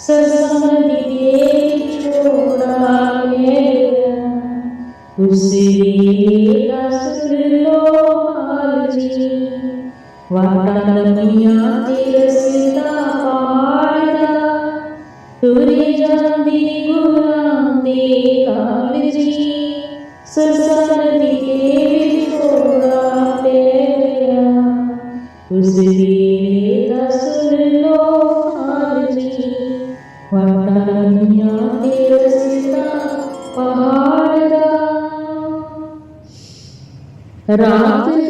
ससमधि छोड़ाए उसे रसलो जी वाटमिया तिरसिता पाड़ा तुरे जाने गुरांदे काल जी ससमधि छोड़ाए उसे रसलो जी വന്ദനീയ തീരസ്ഥ പഹാരദ. രാത്രി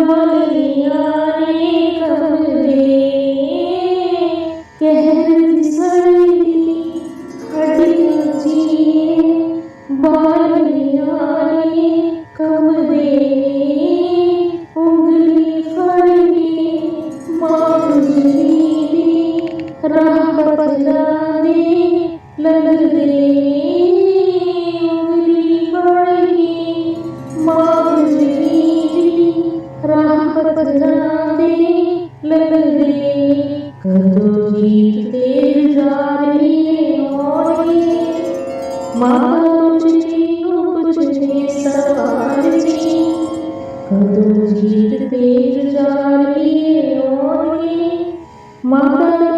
Hallelujah. তীর তীর মাতা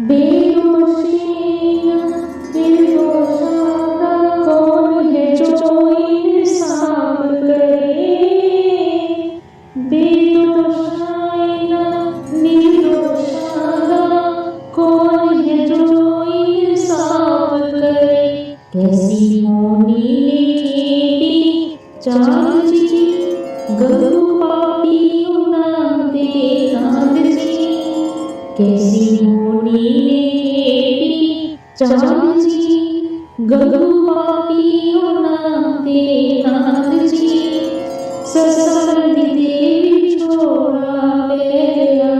बेहोशियाँ बेहोशा का कौन है जो इंसाफ करे बेहोशाइना निरोशा कौन है जो इंसाफ करे कैसी होनी पापी ना जी। कैसी मिले भी चाँद जी गंगुवापियो नाते नाथ जी। ससुर देवी छोड़ा मेरा,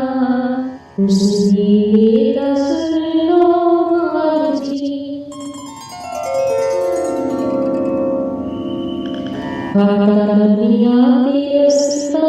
उसने मेरा सुन जी। दुनिया के रस्ता